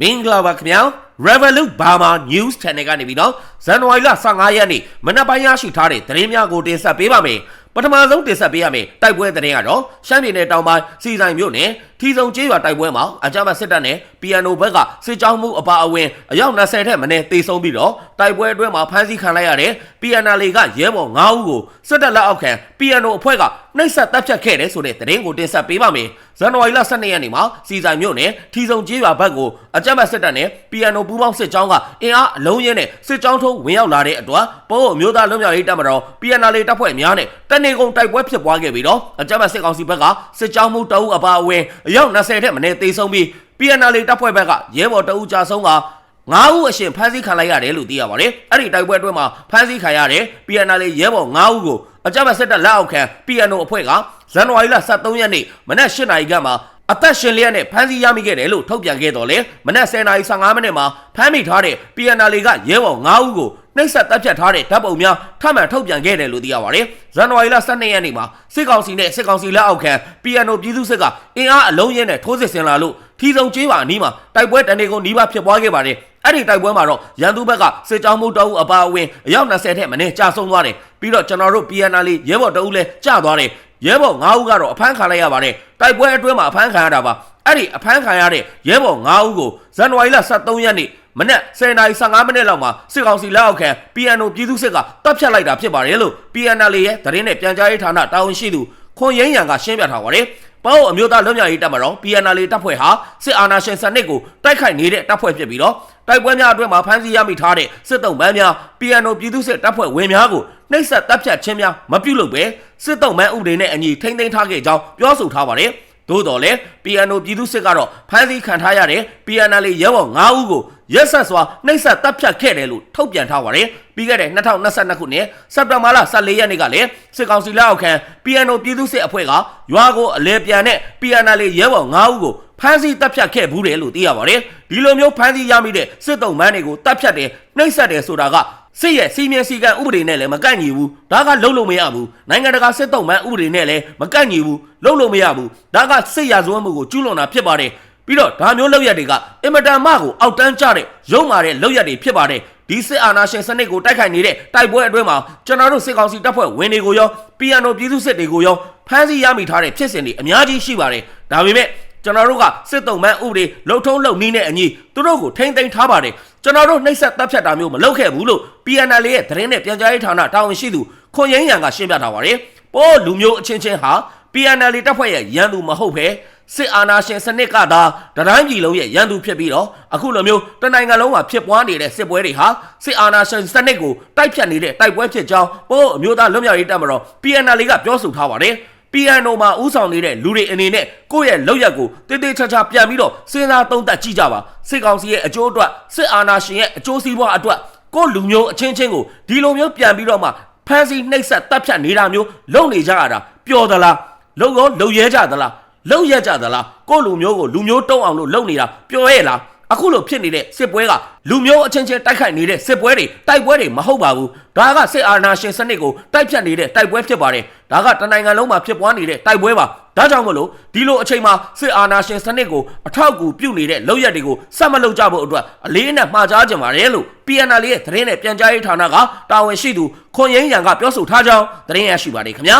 မင်္ဂလာပါခင်ဗျာ Revolut Burma News Channel ကနေပြီးတော့ဇန်နဝါရီလ15ရက်နေ့မနက်ပိုင်းရရှိထားတဲ့သတင်းများကိုတင်ဆက်ပေးပါမယ် ပထမဆုံးတင်ဆက်ပေးရမယ့်တိုက်ပွဲသတင်းကတော့ရှမ်းပြည်နယ်တောင်ပိုင်းစီဆိုင်မြို့နယ်ထီဆုံကျေးရွာတိုက်ပွဲမှာအကြမ်းဖက်စစ်တပ်နဲ့ပီယန်နိုဘက်ကစစ်ကြောင်းမှုအပါအဝင်အယောက်20ထက်မနည်းတေဆုံးပြီးတော့တိုက်ပွဲအတွင်းမှာဖမ်းဆီးခံလိုက်ရတဲ့ PNL ကရဲဘော်9ဦးကိုစစ်တပ်လက်အောက်ခံ PNO အဖွဲ့ကနှိပ်စက်တပ်ဖြတ်ခဲ့တယ်ဆိုတဲ့သတင်းကိုတင်ဆက်ပေးပါမယ်ဇန်နဝါရီလ12ရက်နေ့မှာစီဆိုင်မြို့နယ်ထီဆုံကျေးရွာဘက်ကိုအကြမ်းဖက်စစ်တပ်နဲ့ PNO ပူးပေါင်းစစ်ကြောင်းကအင်အားအလုံးရင်းနဲ့စစ်ကြောင်းထုံးဝင်ရောက်လာတဲ့အတွက်ပိုးအမျိုးသားလွတ်မြောက်ရေးတပ်မတော် PNL တပ်ဖွဲ့များနဲ့တနေကုန်တိုက်ပွဲဖြစ်ပွားခဲ့ပြီးတော့အကြမ်းဖက်စစ်ကောင်စီဘက်ကစစ်ကြောင်းမှုတအုပ်အပါအဝင်အယောက်20ထက်မနည်းသေဆုံးပြီး PNL တပ်ဖွဲ့ဘက်ကရဲဘော်တအုပ်ကြာဆုံးကငါးဦးအရှင်ဖမ်းဆီးခံလိုက်ရတယ်လို့သိရပါတယ်။အဲ့ဒီတိုက်ပွဲအတွင်းမှာဖမ်းဆီးခံရတဲ့ PNL ရဲဘော်9ဦးကိုအကြမ်းဖက်စစ်တပ်လက်အောက်ခံ PNO အဖွဲ့ကဇန်နဝါရီလ23ရက်နေ့မနက်8နာရီခန့်မှာအသက်ရှင်လျက်နဲ့ဖမ်းဆီးရမိခဲ့တယ်လို့ထုတ်ပြန်ခဲ့တော်လဲမနက်10:15မိနစ်မှာဖမ်းမိထားတဲ့ PNL ကရဲဘော်9ဦးကို နှိပ်စက်တပ်ဖြတ်ထားတဲ့ဓာတ်ပုံများထပ်မံထုတ်ပြန်ခဲ့တယ်လို့သိရပါတယ်။ဇန်နဝါရီလ12ရက်နေ့မှာစစ်ကောင်စီနဲ့စစ်ကောင်စီလက်အောက်ခံ PNO ပြည်သူ့စစ်ကအင်အားအလုံးရင်းနဲ့ထိုးစစ်ဆင်လာလို့ထီဆုံကျေးပါအနီးမှာတိုက်ပွဲတန်နေကုန်နီးပါးဖြစ်ပွားခဲ့ပါတယ်။အဲ့ဒီတိုက်ပွဲမှာတော့ရန်သူဘက်ကစစ်ကြောင်းမှုတအုပ်အပါအဝင်အယောက်20ထက်မနည်းကြာဆုံးသွားတယ်။ပြီးတော့ကျွန်တော်တို့ PNL ရဲဘော်တအုပ်လည်းကြာသွားတယ်။ရဲဘော်9ဦးကတော့အဖမ်းခံလိုက်ရပါတယ်။တိုက်ပွဲအတွင်းမှာအဖမ်းခံရတာပါ။အဲ့ဒီအဖမ်းခံရတဲ့ရဲဘော်9ဦးကိုဇန်နဝါရီလ23ရက်နေ့ မနက်10:15မိနစ်လောက်မှာစစ်ကောင်စီလက်အောက်ခံ PNO ပြည်သူ့စစ်ကတပ်ဖြတ်လိုက်တာဖြစ်ပါတယ်လို့ PNL ရဲ့သတင်းနဲ့ပြန်ကြားရေးဌာနတာဝန်ရှိသူခွန်ရင်းရန်ကရှင်းပြထားပါတယ်။ပေါ့အမျိုးသားလွတ်မြောက်ရေးတပ်မတော် PNL တပ်ဖွဲ့ဟာစစ်အာဏာရှင်စနစ်ကိုတိုက်ခိုက်နေတဲ့တပ်ဖွဲ့ဖြစ်ပြီးတော့တိုက်ပွဲများအတွင်းမှာဖမ်းဆီးရမိထားတဲ့စစ်တုံးပန်းများ PNO ပြည်သူ့စစ်တပ်ဖွဲ့ဝင်များကိုနှိပ်စက်တပ်ဖြတ်ခြင်းများမပြုလုပ်ပဲစစ်တုံးပန်းဥပဒေနဲ့အညီထိမ့်သိမ်းထားခဲ့ကြောင်းပြောဆိုထားပါတယ်။သို့တော်လည်း PNO ပြည်သူ့စစ်ကတော့ဖမ်းဆီးခံထားရတဲ့ PNL ရဲဘော်9ဦးကို ရက်ဆက်စွာနှိပ်စက်တပ်ဖြတ်ခဲ့တယ်လို့ထုတ်ပြန်ထားပါတယ်။ပြီးခဲ့တဲ့2022ခုနှစ်စက်တင်ဘာလ14ရက်နေ့ကလည်းစစ်ကောင်စီလက်အောက်ခံ PNO ပြည်သူ့စစ်အဖွဲ့ကရွာကိုအလဲပြန်တဲ့ PNL ရဲဘော်9ဦးကိုဖမ်းဆီးတပ်ဖြတ်ခဲ့ဘူးတယ်လို့သိရပါတယ်။ဒီလိုမျိုးဖမ်းဆီးရမိတဲ့စစ်တုံးမန်းတွေကိုတပ်ဖြတ်တယ်နှိပ်စက်တယ်ဆိုတာကစစ်ရဲ့စီမင်းစီကံဥပဒေနဲ့လည်းမကန့်ညီဘူးဒါကလုံးလို့မရဘူးနိုင်ငံတကာစစ်တုံးမှန်ဥပဒေနဲ့လည်းမကန့်ညီဘူးလုံးလို့မရဘူးဒါကစစ်ရာဇဝတ်မှုကိုကျူးလွန်တာဖြစ်ပါတယ် ပြီးတော့ဒါမျိုးလောက်ရက်တွေကအင်မတန်မှကိုအောက်တန်းကျတဲ့ရုံမာတဲ့လောက်ရက်တွေဖြစ်ပါတယ်ဒီစစ်အာဏာရှင်စနစ်ကိုတိုက်ခိုက်နေတဲ့တိုက်ပွဲအတွင်းမှာကျွန်တော်တို့စစ်ကောင်စီတပ်ဖွဲ့ဝင်တွေကိုရော PNO ပြည်သူစစ်တွေကိုရောဖမ်းဆီးရမိထားတဲ့ဖြစ်စဉ်တွေအများကြီးရှိပါတယ်ဒါပေမဲ့ကျွန်တော်တို့ကစစ်တုံးမှန်ဥပဒေလှုပ်ထုံးလှုပ်နည်းနဲ့အညီသူတို့ကိုထိမ့်သိမ်းထားပါတယ်ကျွန်တော်တို့နှိပ်စက်တပ်ဖြတ်တာမျိုးမလုပ်ခဲ့ဘူးလို့ PNL ရဲ့သတင်းနဲ့ပြန်ကြားရေးဌာနတာဝန်ရှိသူခွန်ရင်းရန်ကရှင်းပြထားပါတယ်ပို့လူမျိုးအချင်းချင်းဟာ PNL တပ်ဖွဲ့ရဲ့ရန်သူမဟုတ်ဘဲ စစ်အာဏာရှင်စနစ်ကသာတတိုင်းပြည်လုံးရဲ့ရန်သူဖြစ်ပြီးတော့အခုလိုမျိုးတနိုင်ငံလုံးမှာဖြစ်ပွားနေတဲ့စစ်ပွဲတွေဟာစစ်အာဏာရှင်စနစ်ကိုတိုက်ဖြတ်နေတဲ့တိုက်ပွဲဖြစ်ကြောင်းပို့အမျိုးသားလွတ်မြောက်ရေးတပ်မတော် PNL ကပြောဆိုထားပါတယ် PNO မှာဥဆောင်နေတဲ့လူတွေအနေနဲ့ကိုယ့်ရဲ့လောက်ရက်ကိုတေးသေးချာချာပြန်ပြီးတော့စဉ်းစားသုံးသပ်ကြည့်ကြပါစစ်ကောင်စီရဲ့အကျိုးအတွက်စစ်အာဏာရှင်ရဲ့အကျိုးစီးပွားအတွက်ကိုယ့်လူမျိုးအချင်းချင်းကိုဒီလိုမျိုးပြန်ပြီးတော့မှဖမ်းဆီးနှိပ်စက်တပ်ဖြတ်နေတာမျိုးလုပ်နေကြရတာပျော်သလားလုံရောလုံရဲကြသလား လုံရက်ကြသလားကိုယ့်လူမျိုးကိုလူမျိုးတုံးအောင်လို့လုပ်နေတာပျော်ရဲ့လားအခုလိုဖြစ်နေတဲ့စစ်ပွဲကလူမျိုးအချင်းချင်းတိုက်ခိုက်နေတဲ့စစ်ပွဲတွေတိုက်ပွဲတွေမဟုတ်ပါဘူးဒါကစစ်အာဏာရှင်စနစ်ကိုတိုက်ဖြတ်နေတဲ့တိုက်ပွဲဖြစ်ပါတယ်ဒါကတနိုင်ငံလုံးမှာဖြစ်ပွားနေတဲ့တိုက်ပွဲပါဒါကြောင့်မလို့ဒီလိုအချိန်မှာစစ်အာဏာရှင်စနစ်ကိုအထောက်အကူပြုနေတဲ့လောက်ရက်တွေကိုစက်မလုပ်ကြဖို့အတွက်အလေးအနက်မှာကြားကြပါတယ်လို့ PNL ရဲ့သတင်းနဲ့ပြန်ကြားရေးဌာနကတာဝန်ရှိသူခွန်ရင်းရန်ကပြောဆိုထားကြောင်းသတင်းရရှိပါတယ်ခင်ဗျာ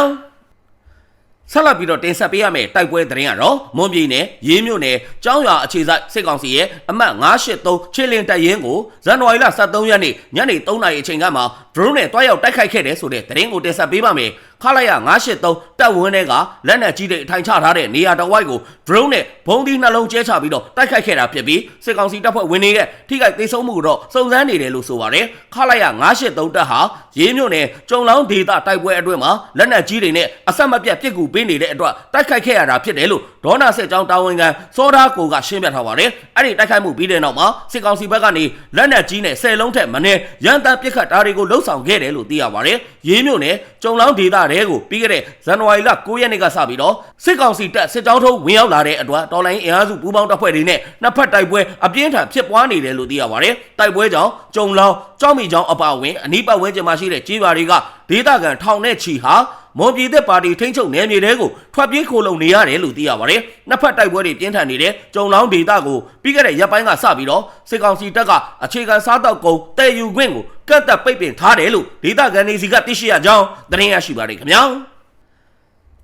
ဆက်လက်ပြီးတော့တင်ဆက်ပေးရမယ့်တိုက်ပွဲသတင်းကတော့မွန်ပြည်နယ်ရေးမြို့နယ်ကျောင်းရွာအခြေစိုက်စစ်ကောင်စီရဲ့အမှတ်983ချေလင်တပ်ရင်းကိုဇန်နဝါရီလ23ရက်နေ့ညနေ3နာရီအချိန်ကမှ drone နဲ့တွားရောက်တိုက်ခိုက်ခဲ့တဲ့ဆိုတဲ့သတင်းကိုတင်ဆက်ပေးပါမယ်ခလာရ983တပ်ဝန်းတွေကလက်နက်ကြီးတွေအထိုင်ချထားတဲ့နေရာတစ်ဝိုက်ကို drone နဲ့ဘုံသီးနှလုံးကျဲချပြီးတော့တိုက်ခိုက်ခဲ့တာဖြစ်ပြီးစစ်ကောင်စီတပ်ဖွဲ့ဝင်တွေရဲ့ထိခိုက်ဒေဆုံးမှုတော့စုံစမ်းနေတယ်လို့ဆိုပါတယ်ခလာရ983တပ်ဟာရေးမြို့နယ်ကျုံလောင်းဒေသတိုက်ပွဲအတွင်းမှာလက်နက်ကြီးတွေနဲ့အဆက်မပြတ်ပစ်ကူပေးနေတဲ့အတွက်တိုက်ခိုက်ခဲ့ရတာဖြစ်တယ်လို့ဒေါနာစစ်ကြောင်းတာဝန်ခံစောဒါကိုကရှင်းပြထားပါတယ်အဲ့ဒီတိုက်ခိုက်မှုပြီးတဲ့နောက်မှာစစ်ကောင်စီဘက်ကနေလက်နက်ကြီးနဲ့10လုံးထက်မနည်းရန်တမ်းပစ်ခတ်တာတွေကိုလှုပ်ဆောင်ခဲ့တယ်လို့သိရပါတယ်ရေးမြို့နယ် ကျုံလောင်းဒေသတဲကိုပြီးခဲ့တဲ့ဇန်နဝါရီလ9ရက်နေ့ကစပြီးတော့စစ်ကောင်စီတပ်စစ်ကြောင်းထုံးဝင်ရောက်လာတဲ့အတွက်တော်လိုင်းအင်အားစုပူးပေါင်းတပ်ဖွဲ့တွေနဲ့နှစ်ဖက်တိုက်ပွဲအပြင်းထန်ဖြစ်ပွားနေတယ်လို့သိရပါတယ်တိုက်ပွဲကြောင့်ကျုံလောင်းကြောက်မီကြောင်အပါအဝင်အနီးပတ်ဝန်းကျင်မှာရှိတဲ့ကြေးရွာတွေကဒေသခံထောင်နဲ့ချီဟာမွန်ပြည်သက်ပါတီထိန်းချုပ်နယ်မြေတွေကိုထွက်ပြေးခိုလုံနေရတယ်လို့သိရပါတယ်။နှစ်ဖက်တိုက်ပွဲတွေပြင်းထန်နေတဲ့ကြုံလောင်းဒေသကိုပြီးခဲ့တဲ့ရက်ပိုင်းကစပြီးတော့စစ်ကောင်စီတပ်ကအခြေခံစားတောက်ကုန်တည်ယူခွင့်ကိုကန့်သက်ပိတ်ပင်ထားတယ်လို့ဒေသခံတွေစီကသိရှိရကြောင်းသတင်းရရှိပါတယ်ခင်ဗျာ။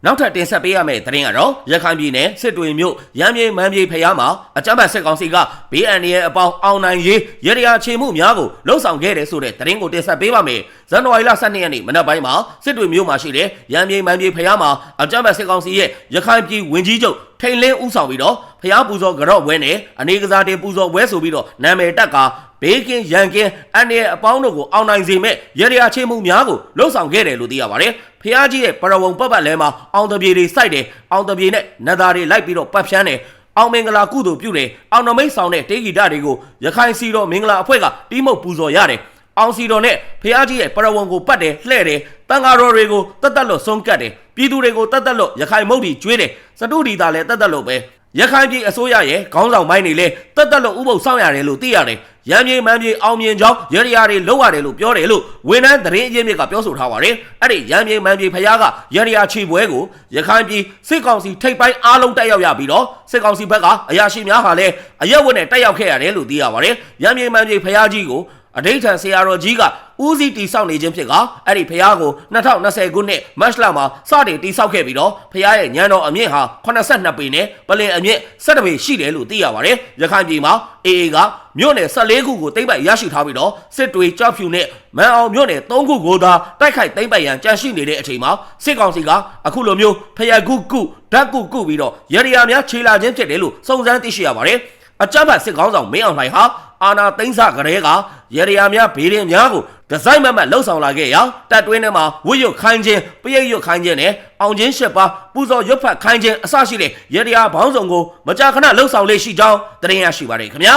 နောက်ထပ်တင်ဆက်ပေးရမယ့်သတင်းကတော့ရခိုင်ပြည်နယ်စစ်တွေမြို့ရမ်းမြေမန်းမြေဖျားမှာအကြမ်းဖက်စစ်ကောင်စီက BNN ရဲ့အပေါင်းအောင်နိုင်ရေးရရချေမှုများကိုလှုံ့ဆော်ခဲ့တယ်ဆိုတဲ့သတင်းကိုတင်ဆက်ပေးပါမယ်။ဇန်နဝါရီလ12ရက်နေ့မနက်ပိုင်းမှာစစ်တွေမြို့မှာရှိတဲ့ရမ်းမြေမန်းမြေဖျားမှာအကြမ်းဖက်စစ်ကောင်စီရဲ့ရခိုင်ပြည်ဝင်ကြီးချုပ် ထိန်လင်းဦးဆောင်ပြီးတော့ဖျားပူဇော်ကြော့ဝဲနဲ့အနေကစားတင်ပူဇော်ဝဲဆိုပြီးတော့နာမည်တက်ကဘေးကင်းရန်ကင်းအန်ရဲ့အပေါင်းတို့ကိုအောင်နိုင်စေမဲ့ရရချေမှုများကိုလှုံ့ဆော်ခဲ့တယ်လို့သိရပါတယ်။ဖျားကြီးရဲ့ပရဝုံပတ်ပတ်လဲမှာအောင်တပြေတွေစိုက်တယ်အောင်တပြေနဲ့နတ်သားတွေလိုက်ပြီးတော့ပတ်ဖြန်းတယ်အောင်မင်္ဂလာကုသိုလ်ပြုတယ်အောင်နမိတ်ဆောင်တဲ့တေဂီတတွေကိုရခိုင်စီတော်မင်္ဂလာအဖွဲ့ကတီးမုတ်ပူဇော်ရတယ် အောင်စီတော်နဲ့ဖះကြီးရဲ့ပရဝုံကိုပတ်တယ်လှဲ့တယ်တန်ဃာတော်တွေကိုတတ်တတ်လို့ဆုံးကတ်တယ်ပြည်သူတွေကိုတတ်တတ်လို့ရခိုင်မုတ်တီကျွေးတယ်စတုဒီတာလည်းတတ်တတ်လို့ပဲရခိုင်ပြည်အစိုးရရဲ့ခေါင်းဆောင်ပိုင်းတွေလည်းတတ်တတ်လို့ဥပုပ်ဆောင်ရတယ်လို့သိရတယ်ရမ်းမြေမန်းမြေအောင်မြင်ကြောင်းရရရာတွေလောက်ရတယ်လို့ပြောတယ်လို့ဝန်ထမ်းသတင်းအရင်းမြစ်ကပြောဆိုထားပါတယ်အဲ့ဒီရမ်းမြေမန်းမြေဖះကရရရာချီပွဲကိုရခိုင်ပြည်စစ်ကောင်စီထိပ်ပိုင်းအားလုံးတက်ရောက်ရပြီးတော့စစ်ကောင်စီဘက်ကအရာရှိများဟာလည်းအရက်ဝတ်နဲ့တက်ရောက်ခဲ့ရတယ်လို့သိရပါတယ်ရမ်းမြေမန်းမြေဖះကြီးကို အဋိဌံဆရာတော်ကြီးကဦးစီးတီဆောက်နေခြင်းဖြစ်ကအဲ့ဒီဖះကို2020ခုနှစ်မတ်လမှာစတင်တီဆောက်ခဲ့ပြီးတော့ဖះရဲ့ညံတော်အမြင့်ဟာ82ပေနဲ့ပလင်အမြင့်17ပေရှိတယ်လို့သိရပါတယ်ရခိုင်ပြည်မှာအေအေကမြို့နယ်14ခုကိုတိမ့်ပိုက်ရရှိထားပြီးတော့စစ်တွေကြောက်ဖြူနဲ့မန်အောင်မြို့နယ်3ခုကိုသာတိုက်ခိုက်တိမ့်ပိုက်ရန်ကြံရှိနေတဲ့အချိန်မှာစစ်ကောင်စီကအခုလိုမျိုးဖះကုကုဓာတ်ကုကုပြီးတော့ရရရာများခြေလာခြင်းဖြစ်တယ်လို့စုံစမ်းသိရှိရပါတယ်အကြမ်းဖက်စစ်ကောင်းဆောင်မင်းအောင်လှိုင်ဟာ အာနာသိန်းစကလေးကရရယာများဘေးရင်များကိုဒီဇိုင်းမမတ်လှုပ်ဆောင်လာခဲ့ရာတက်တွင်းထဲမှာဝွတ်ရွတ်ခိုင်းခြင်းပရိတ်ရွတ်ခိုင်းခြင်းနဲ့အောင်ချင်းရှစ်ပါပူဇော်ရွတ်ဖတ်ခိုင်းခြင်းအစရှိတဲ့ရရယာဘောင်းဆောင်ကိုမကြာခဏလှုပ်ဆောင်လေးရှိကြောင်းတင်ရရှိပါတယ်ခင်ဗျာ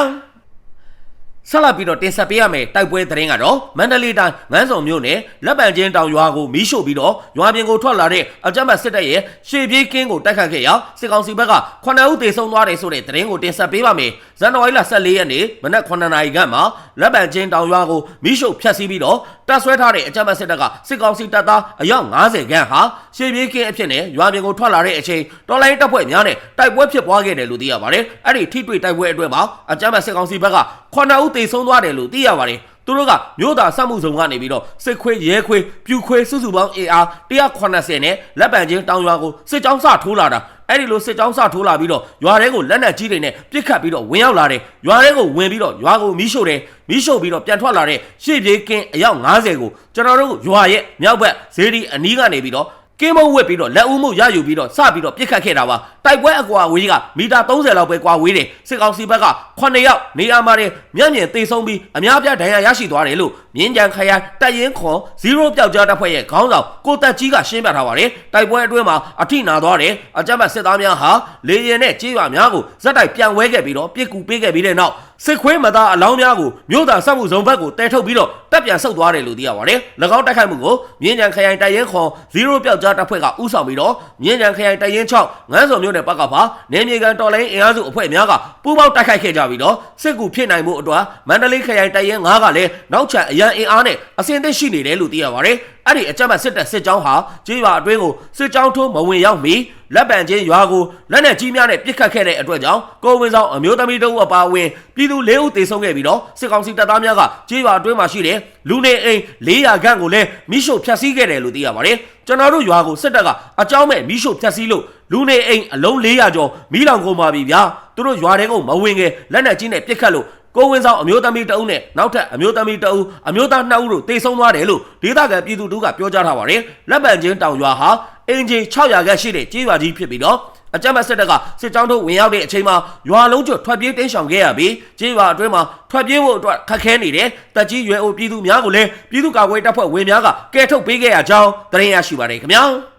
ဆက်လက်ပြီးတော့တင်ဆက်ပေးရမယ်တိုက်ပွဲသတင်းကတော့မန္တလေးတိုင်းငန်းစုံမြို့နယ်လက်ပံချင်းတောင်ရွာကိုမီးရှို့ပြီးတော့ရွာပြင်ကိုထွက်လာတဲ့အကြမ်းဖက်စစ်တပ်ရဲ့ရှေ့ပြေးကင်းကိုတိုက်ခတ်ခဲ့ရာစစ်ကောင်စီဘက်က9ဦးသေဆုံးသွားတယ်ဆိုတဲ့သတင်းကိုတင်ဆက်ပေးပါမယ်ဇန်နဝါရီလ14ရက်နေ့မနက်9နာရီခန့်မှာလက်ပံချင်းတောင်ရွာကိုမီးရှို့ဖျက်ဆီးပြီးတော့တပ်ဆွဲထားတဲ့အကြမ်းဖက်စစ်တပ်ကစစ်ကောင်စီတပ်သားအယောက်90ခန့်ဟာရှေ့ပြေးကင်းအဖြစ်နဲ့ရွာပြင်ကိုထွက်လာတဲ့အချိန်တော်လိုင်းတပ်ဖွဲ့များနဲ့တိုက်ပွဲဖြစ်ပွားခဲ့တယ်လို့သိရပါတယ်အဲ့ဒီထိတွေ့တိုက်ပွဲအတွက်မှာအကြမ်းဖက်စစ်ကောင်စီဘက်က9ဦးသေဆုံးသွားတယ်လို့သိရပါတယ်သူတို့ကမြို့သားစက်မှုစုံကနေပြီးတော့စစ်ခွေးရဲခွေးပြူခွေးစုစုပေါင်းအင်အား180နဲ့လက်ပံချင်းတောင်ရွာကိုစစ်ကြောင်းစထိုးလာတာ အဲ့ဒီလိုစစ်ကြောင်းစထိုးလာပြီးတော့ရွာထဲကိုလက်နက်ကြီးတွေနဲ့ပြစ်ခတ်ပြီးတော့ဝင်ရောက်လာတယ်ရွာထဲကိုဝင်ပြီးတော့ရွာကိုမီးရှို့တယ်မီးရှို့ပြီးတော့ပြန်ထွက်လာတဲ့ရှေ့ပြေးကင်းအယောက်90ကိုကျွန်တော်တို့ရွာရဲ့မြောက်ဘက်ဇေဒီအနီးကနေပြီးတော့ ကင်းမုံဝက်ပြီးတော့လက်ဦးမှုရယူပြီးတော့စပြီးတော့ပြစ်ခတ်ခဲ့တာပါတိုက်ပွဲအကွာဝေးကမီတာ30လောက်ပဲကွာဝေးတယ်စစ်ကောင်စီဘက်က9ယောက်နေရာမှာတင်မျက်မြင်သေဆုံးပြီးအများပြားဒဏ်ရာရရှိသွားတယ်လို့မြင်းကြံခရိုင်တပ်ရင်းခွန်0ပျောက်ကြားတပ်ဖွဲ့ရဲ့ခေါင်းဆောင်ကိုတက်ကြီးကရှင်းပြထားပါတယ်တိုက်ပွဲအတွင်းမှာအထိနာသွားတယ်အကြမ်းဖက်စစ်သားများဟာလေရင်နဲ့ကြေးရွာများကိုဇက်တိုက်ပြန်ဝဲခဲ့ပြီးတော့ပြစ်ကူပေးခဲ့ပြီးတဲ့နောက်စစ်ခွေးမသားအလောင်းများကိုမြို့သားစက်မှုဇုံဘက်ကိုတဲထုတ်ပြီးတော့တပ်ပြန်ဆုတ်သွားတယ်လို့သိရပါတယ်၎င်းတိုက်ခိုက်မှုကိုမြင်းကြံခရိုင်တပ်ရင်းခွန်0ပျောက်ကြားတပ်ဖွဲ့ကဥဆောင်ပြီးတော့မြင်းကြံခရိုင်တပ်ရင်း6ငန်းစုံမြို့နယ်ဘက်ကပါနေမြေကန်တော်လိုင်းအင်အားစုအဖွဲ့များကပူးပေါင်းတိုက်ခိုက်ခဲ့ကြပြီးတော့စစ်ကူဖြစ်နိုင်မှုအတွက်မန္တလေးခရိုင်တပ်ရင်း9ကလည်းနောက်ချန်အရန်အင်အားနဲ့အစင်သစ်ရှိနေတယ်လို့သိရပါတယ် အဲ့ဒီအကြမ်းဖက်စစ်တပ်စစ်ကြောင်းဟာကြေးရွာအတွင်းကိုစစ်ကြောင်းထိုးမဝင်ရောက်မီလက်ပံချင်းရွာကိုလက်နက်ကြီးများနဲ့ပစ်ခတ်ခဲ့တဲ့အတွက်ကြောင့်ကိုဝင်ဆောင်အမျိုးသမီးတို့အပါအဝင်ပြည်သူ၄ဦးသေဆုံးခဲ့ပြီးတော့စစ်ကောင်စီတပ်သားများကကြေးရွာအတွင်းမှာရှိတဲ့လူနေအိမ်400ခန့်ကိုလည်းမိရှို့ဖျက်ဆီးခဲ့တယ်လို့သိရပါတယ်ကျွန်တော်တို့ရွာကိုစစ်တပ်ကအကြောင်းမဲ့မိရှို့ဖျက်ဆီးလို့လူနေအိမ်အလုံး400ကျော်မိလောင်ကုန်ပါပြီဗျာသူတို့ရွာတွေကမဝင်ခဲ့လက်နက်ကြီးနဲ့ပစ်ခတ်လို့ ကိုဝင်းဆောင်အမျိုးသမီးတအုပ်နဲ့နောက်ထပ်အမျိုးသမီးတအုပ်အမျိုးသားနှစ်ဦးတို့တေဆုံးသွားတယ်လို့ဒေသခံပြည်သူတို့ကပြောကြားထားပါတယ်လက်ပံချင်းတောင်ရွာဟာအင်ဂျင်600ခန့်ရှိတဲ့ကြေးရွာကြီးဖြစ်ပြီးတော့အကြမ်းဖက်စစ်တပ်ကစစ်ကြောင်းတို့ဝင်ရောက်တဲ့အချိန်မှာရွာလုံးကျွတ်ထွက်ပြေးတင်းရှောင်ခဲ့ရပြီးကြေးရွာအတွင်းမှာထွက်ပြေးဖို့အတွက်ခက်ခဲနေတဲ့တက်ကြီးရွယ်အိုပြည်သူများကိုလည်းပြည်သူ့ကာကွယ်တပ်ဖွဲ့ဝင်များကကယ်ထုတ်ပေးခဲ့ရကြောင်းသတင်းရရှိပါတယ်ခင်ဗျာ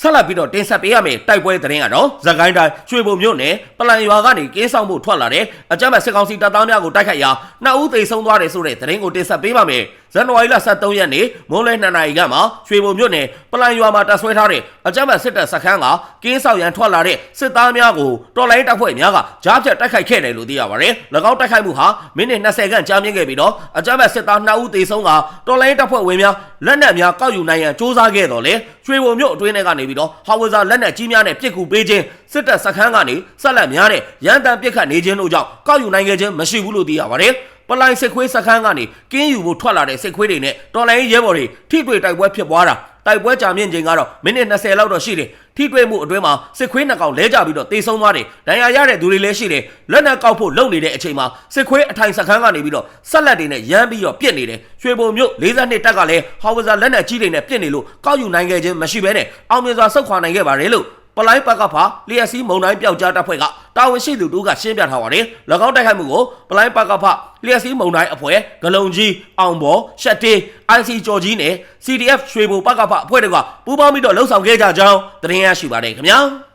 ဆက်လက်ပြီးတော့တင်ဆက်ပေးရမယ်တိုက်ပွဲသတင်းကတော့ဇကိုင်းတိုင်းရွှေဘုံမြို့နယ်ပလန်ရွာကနေကင်းဆောင်မှုထွက်လာတဲ့အကြမ်းဖက်စစ်ကောင်စီတပ်သားများကိုတိုက်ခိုက်ရာနှစ်ဦးသေဆုံးသွားတယ်ဆိုတဲ့သတင်းကိုတင်ဆက်ပေးပါမယ်။ဇန်နဝါရီလ23ရက်နေ့မိုးလဲ2နာရီခန့်မှာရွှေဘုံမြို့နယ်ပလိုင်ရွာမှာတပ်ဆွဲထားတဲ့အကြမ်းဖက်စစ်တပ်စခန်းကကင်းဆောက်ရန်ထွက်လာတဲ့စစ်သားများကိုတော်လိုင်းတပ်ဖွဲ့များကကြားဖြတ်တိုက်ခိုက်ခဲ့တယ်လို့သိရပါတယ်။၎င်းတိုက်ခိုက်မှုဟာမိနစ်20ခန့်ကြာမြင့်ခဲ့ပြီးတော့အကြမ်းဖက်စစ်သား2ဦးသေဆုံးကတော်လိုင်းတပ်ဖွဲ့ဝင်များလက်နက်များကောက်ယူနိုင်ရန်စ조사ခဲ့တော်လေရွှေဘုံမြို့အတွင်းထဲကနေပြီးတော့ဟောင်ဝဇာလက်နက်ကြီးများနဲ့ပစ်ကူပေးခြင်းစစ်တပ်စခန်းကနေဆက်လက်များနဲ့ရန်တမ်းပစ်ခတ်နေခြင်းတို့ကြောင့်ကောက်ယူနိုင်ခဲ့ခြင်းမရှိဘူးလို့သိရပါတယ်။ ပလိုင်စစ်ခွေးစခန်းကနေကင်းယူဖို့ထွက်လာတဲ့စစ်ခွေးတွေနဲ့တော်လိုင်းရဲဘော်တွေထိတွေ့တိုက်ပွဲဖြစ်ပွားတာတိုက်ပွဲကြာမြင့်ချိန်ကတော့မိနစ်20လောက်တော့ရှိတယ်ထိတွေ့မှုအတွင်းမှာစစ်ခွေးနှစ်ကောင်လဲကြပြီးတော့တေဆုံးသွားတယ်ဒဏ်ရာရတဲ့သူတွေလည်းရှိတယ်လက်နက်ကောက်ဖို့လုပ်နေတဲ့အချိန်မှာစစ်ခွေးအထိုင်စခန်းကနေပြီးတော့ဆက်လက်တွေနဲ့ရမ်းပြီးတော့ပြစ်နေတယ်ရွှေဘုံမြို့42တက်ကလည်းဟောင်ဝဇာလက်နက်ကြီးတွေနဲ့ပြစ်နေလို့ကောက်ယူနိုင်ခဲ့ခြင်းမရှိဘဲနဲ့အောင်မြင်စွာဆုတ်ခွာနိုင်ခဲ့ပါတယ်လို့ ပလိုင်းပကဖာလျက်စီးမုံတိုင်းပျောက်ကြားတပ်ဖွဲ့ကတာဝန်ရှိသူတို့ကရှင်းပြထားပါတယ်။၎င်းတိုက်ခိုက်မှုကိုပလိုင်းပကဖလျက်စီးမုံတိုင်းအဖွဲ့ဂလုံကြီးအောင်ဘော်ရှက်တေး IC ကြော်ကြီးနဲ့ CDF ရွှေဘိုပကဖအဖွဲ့တွေကပူးပေါင်းပြီးတော့လှုပ်ဆောင်ခဲ့ကြကြောင်းသတင်းရရှိပါတယ်ခင်ဗျာ။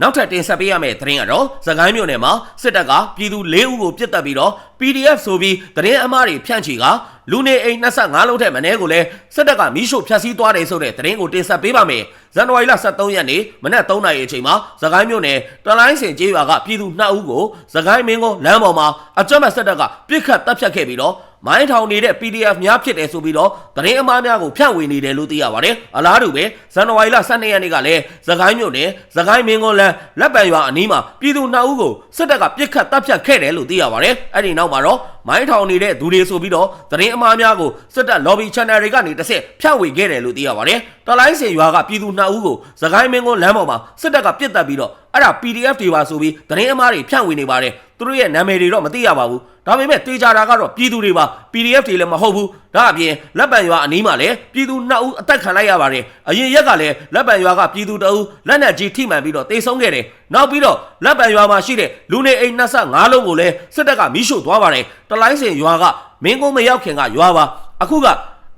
နောက်ထပ်တင်ဆက်ပေးရမယ့်သတင်းကတော့သခိုင်းမြို့နယ်မှာစစ်တပ်ကပြည်သူ၄ဦးကိုပြစ်တက်ပြီးတော့ PDF ဆိုပြီးသတင်းအမှားတွေဖြန့်ချီကလူနေအိမ်25လုံးထက်မနည်းကိုလည်းစစ်တပ်ကမီးရှို့ဖျက်ဆီးသွားတယ်ဆိုတဲ့သတင်းကိုတင်ဆက်ပေးပါမယ်။ ဇန်နဝါရီလ23ရက်နေ့မနက်3နာရီအချိန်မှာသခိုင်းမြို့နယ်တလိုင်းစင်ကျေးရွာကပြည်သူ2ဦးကိုသခိုင်းမင်းကုန်းလမ်းပေါ်မှာအကြမ်းဖက်စစ်တပ်ကပြစ်ခတ်တပ်ဖြတ်ခဲ့ပြီးတော့မိုင်းထောင်နေတဲ့ PDF များဖြစ်တယ်ဆိုပြီးတော့သတင်းအမှားများကိုဖြန့်ဝေနေတယ်လို့သိရပါတယ်။အလားတူပဲဇန်နဝါရီလ12ရက်နေ့ကလည်းသခိုင်းမြို့နယ်သခိုင်းမင်းကုန်းလမ်းလက်ပံရွာအနီးမှာပြည်သူ2ဦးကိုစစ်တပ်ကပြစ်ခတ်တပ်ဖြတ်ခဲ့တယ်လို့သိရပါတယ်။အဲ့ဒီနောက်မှာတော့မိုင်းထောင်နေတဲ့သူတွေဆိုပြီးတော့သတင်းအမှားများကိုစစ်တပ် lobby channel တွေကနေတစ်ဆက်ဖြန့်ဝေခဲ့တယ်လို့သိရပါတယ်။တလိုင်းစင်ရွာကပြည်သူ2ဦးကိုသခိုင်းမင်းကုန်းလမ်းပေါ်မှာစစ်တပ်ကပြစ်တက်ပြီးတော့ အဲ့ဒါ PDF တွေပါဆိုပြီးသတင်းအမှားတွေဖြန့်ဝေနေပါတယ်။သူတို့ရဲ့နာမည်တွေတော့မသိရပါဘူး။ဒါပေမဲ့တေချာတာကတော့ပြည်သူတွေပါ PDF တွေလည်းမဟုတ်ဘူး။ဒါအပြင်လက်ပံရွာအနီးမှာလည်းပြည်သူ2ဦးအသက်ခံလိုက်ရပါတယ်။အရင်ရက်ကလည်းလက်ပံရွာကပြည်သူ2ဦးလက်နက်ကြီးထိမှန်ပြီးတော့တေဆုံးခဲ့တယ်။နောက်ပြီးတော့လက်ပံရွာမှာရှိတဲ့လူနေအိမ်25လုံးကိုလည်းစစ်တပ်ကမီးရှို့သွားပါတယ်။တလိုင်းစင်ရွာကမင်းကုန်းမရောက်ခင်ကရွာပါ။အခုက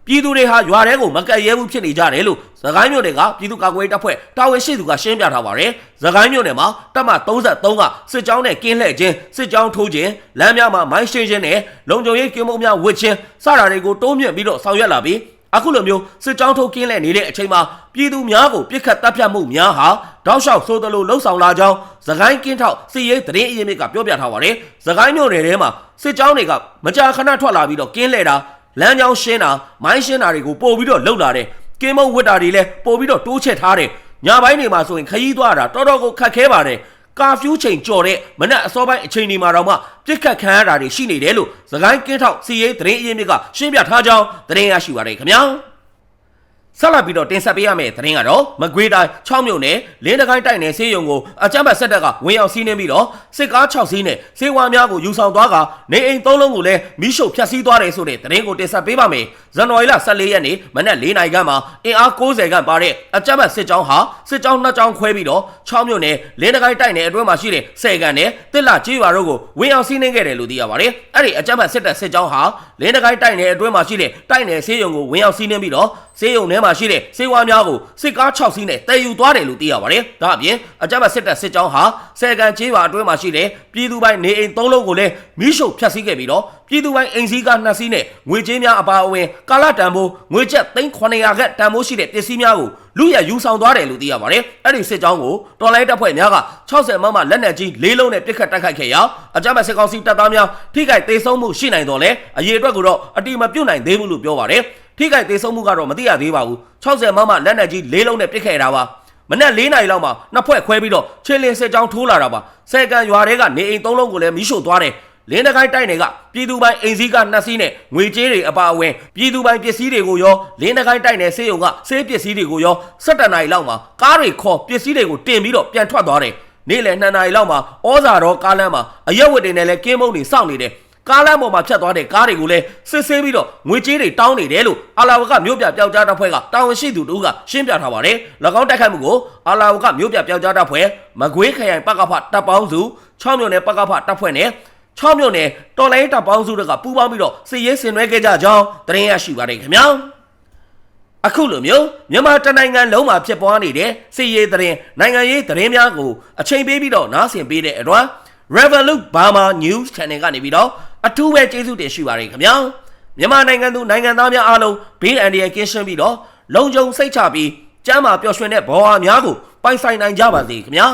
ပြည်သူတွေဟာရွာထဲကိုမကက်ရဲဘူးဖြစ်နေကြတယ်လို့သခိုင်းမြို့နယ်ကပြည်သူ့ကာကွယ်ရေးတပ်ဖွဲ့တာဝန်ရှိသူကရှင်းပြထားပါတယ်။သခိုင်းမြို့နယ်မှာတပ်မ33ကစစ်ကြောင်းနဲ့ကင်းလှည့်ခြင်းစစ်ကြောင်းထိုးခြင်းလမ်းများမှာမိုင်းရှင်းခြင်းနဲ့လုံခြုံရေးကင်းမုံများဝစ်ခြင်းစတာတွေကိုတိုးမြင့်ပြီးတော့ဆောင်ရွက်လာပြီးအခုလိုမျိုးစစ်ကြောင်းထိုးကင်းလှည့်နေတဲ့အချိန်မှာပြည်သူများကိုပြစ်ခတ်တပ်ဖြတ်မှုများဟာတောက်လျှောက်ဆိုသလိုလှုပ်ဆောင်လာကြောင်းသခိုင်းကင်းထောက်စီရေးသတင်းအရင်းမြစ်ကပြောပြထားပါတယ်။သခိုင်းမြို့နယ်ထဲမှာစစ်ကြောင်းတွေကမကြာခဏထွက်လာပြီးတော့ကင်းလှည့်တာ လမ်းကြောင်းရှင်းတာမိုင်းရှင်းတာတွေကိုပို့ပြီးတော့လှုပ်လာတယ်ကင်းမုံဝစ်တာတွေလည်းပို့ပြီးတော့တိုးချက်ထားတယ်ညပိုင်းတွေမှာဆိုရင်ခရီးသွားတာတော်တော်ကိုခက်ခဲပါတယ်ကာဖျူးချိန်ကြော်တဲ့မနက်အစောပိုင်းအချိန်ဒီမှာတော့မှပြစ်ခတ်ခံရတာတွေရှိနေတယ်လို့သခိုင်းကင်းထောက်စီရေးသတင်းအရင်းမြစ်ကရှင်းပြထားကြောင်းသတင်းရရှိပါရခင်ဗျာ ဆက်လက်ပြီးတော့တင်ဆက်ပေးရမယ့်သတင်းကတော့မကွေးတိုင်း6မြို့နယ်လင်းတကိုင်းတိုက်နယ်ဆေးရုံကိုအကြမ်းဖက်စစ်တပ်ကဝင်ရောက်စီးနှင်းပြီးတော့စစ်ကား6စီးနဲ့စေဝါများကိုယူဆောင်သွားကနေအိမ်3လုံးကိုလည်းမိရှုဖျက်ဆီးသွားတယ်ဆိုတဲ့သတင်းကိုတင်ဆက်ပေးပါမယ်။ ဇန်နဝါရီလ14ရက်နေ့မနက်4နာရီခန့်မှာအင်အား90ခန့်ပါတဲ့အကြမ်းဖက်စစ်ကြောင်းဟာစစ်ကြောင်းနှစ်ကြောင်းခွဲပြီးတော့6မြို့နယ်လင်းတကိုင်းတိုက်နယ်အတွင်းမှာရှိတဲ့ဆယ်ကန်နဲ့တစ်လကြေးရွာတို့ကိုဝင်ရောက်စီးနှင်းခဲ့တယ်လို့သိရပါတယ်။အဲ့ဒီအကြမ်းဖက်စစ်တပ်စစ်ကြောင်းဟာလင်းတကိုင်းတိုက်နယ်အတွင်းမှာရှိတဲ့တိုက်နယ်ဆေးရုံကိုဝင်ရောက်စီးနှင်းပြီးတော့ဆေးရုံထဲမှာရှိတဲ့စေဝါများကိုစစ်ကား6စီးနဲ့တည်ယူသွားတယ်လို့သိရပါတယ်။ဒါအပြင်အကြမ်းဖက်စစ်တပ်စစ်ကြောင်းဟာဆယ်ကန်ကျေးရွာအတွင်းမှာရှိတဲ့ပြည်သူပိုင်းနေအိမ်၃လုံးကိုလည်းမိရှုဖျက်ဆီးခဲ့ပြီးတော့ပြည်သူပိုင်းအိမ်စည်းကား2စီးနဲ့ငွေကြေးများအပါအဝင်ကာလတန်ဖိုးငွေကျပ်3900ခန့်တန်ဖိုးရှိတဲ့ပစ္စည်းများကိုလူရယူဆောင်သွားတယ်လို့သိရပါတယ်။အဲ့ဒီစစ်ကြောင်းကိုတော်လိုင်းတပ်ဖွဲ့များက60မမလက်နက်ကြီး၄လုံးနဲ့ပစ်ခတ်တိုက်ခိုက်ခဲ့ရာအကြမ်းဖက်စစ်ကောင်စီတပ်သားများထိခိုက်ဒေဆုံးမှုရှိနိုင်တော်လဲအရေးအတွက်ကိုတော့အတိမပြုတ်နိုင်သေးဘူးလို့ပြောပါတယ်။ထိခိုက်ဒေဆုံးမှုကတော့မသိရသေးပါဘူး60မမလက်နက်ကြီး၄လုံးနဲ့ပစ်ခဲ့တာပါမနက်၄နာရီလောက်မှာနှစ်ဖွဲ့ခွဲပြီးတော့ခြေလင်းစစ်ကြောင်းထိုးလာတာပါဆယ်ကန်ရွာတွေကနေအိမ်၃လုံးကိုလည်းမီးရှို့သွားတယ် လင်းတကိုင်းတိုက်နယ်ကပြည်သူပိုင်းအိမ်စည်းကနှစ်စီးနဲ့ငွေကြေးတွေအပါအဝင်ပြည်သူပိုင်းပစ္စည်းတွေကိုရောလင်းတကိုင်းတိုက်နယ်စေယုံကဆေးပစ္စည်းတွေကိုရော၁၇နာရီလောက်မှာကားတွေခေါ်ပစ္စည်းတွေကိုတင်ပြီးတော့ပြန်ထွက်သွားတယ်နေ့လယ်2နာရီလောက်မှာဩဇာတော်ကားလမ်းမှာအရက်ဝတ်တွေနဲ့လည်းကင်းမုံတွေစောင့်နေတယ်ကားလမ်းပေါ်မှာဖြတ်သွားတဲ့ကားတွေကိုလည်းစစ်ဆေးပြီးတော့ငွေကြေးတွေတောင်းနေတယ်လို့အာလာဝကမြို့ပြပျောက်ကြားတပ်ဖွဲ့ကတာဝန်ရှိသူတို့ကရှင်းပြထားပါတယ်။၎င်းတိုက်ခိုက်မှုကိုအာလာဝကမြို့ပြပျောက်ကြားတပ်ဖွဲ့မကွေးခရိုင်ပကဖတပ်ပေါင်းစု6မြို့နယ်ပကဖတပ်ဖွဲ့နဲ့ 6မြို့နယ်တော်လိုင်းတပ်ပေါင်းစုတို့ကပူးပေါင်းပြီးတော့စစ်ရေးဆင်နွှဲခဲ့ကြကြောင်းသတင်းရရှိပါတယ်ခင်ဗျာ။အခုလိုမျိုးမြန်မာတနိုင်ငံလုံးမှာဖြစ်ပွားနေတဲ့စစ်ရေးသတင်းနိုင်ငံရေးသတင်းများကိုအချိန်ပေးပြီးတော့နားဆင်ပေးတဲ့အတွက် Revolut Burma News Channel ကနေပြီးတော့အထူးပဲကျေးဇူးတင်ရှိပါရခင်ဗျာမြန်မာနိုင်ငံသူနိုင်ငံသားများအားလုံးဘေးအန္တရာယ်ကင်းရှင်းပြီးတော့လုံခြုံစိတ်ချပြီးကျမ်းမာပျော်ရွှင်တဲ့ဘဝများကိုပိုင်ဆိုင်နိုင်ကြပါစေခင်ဗျာ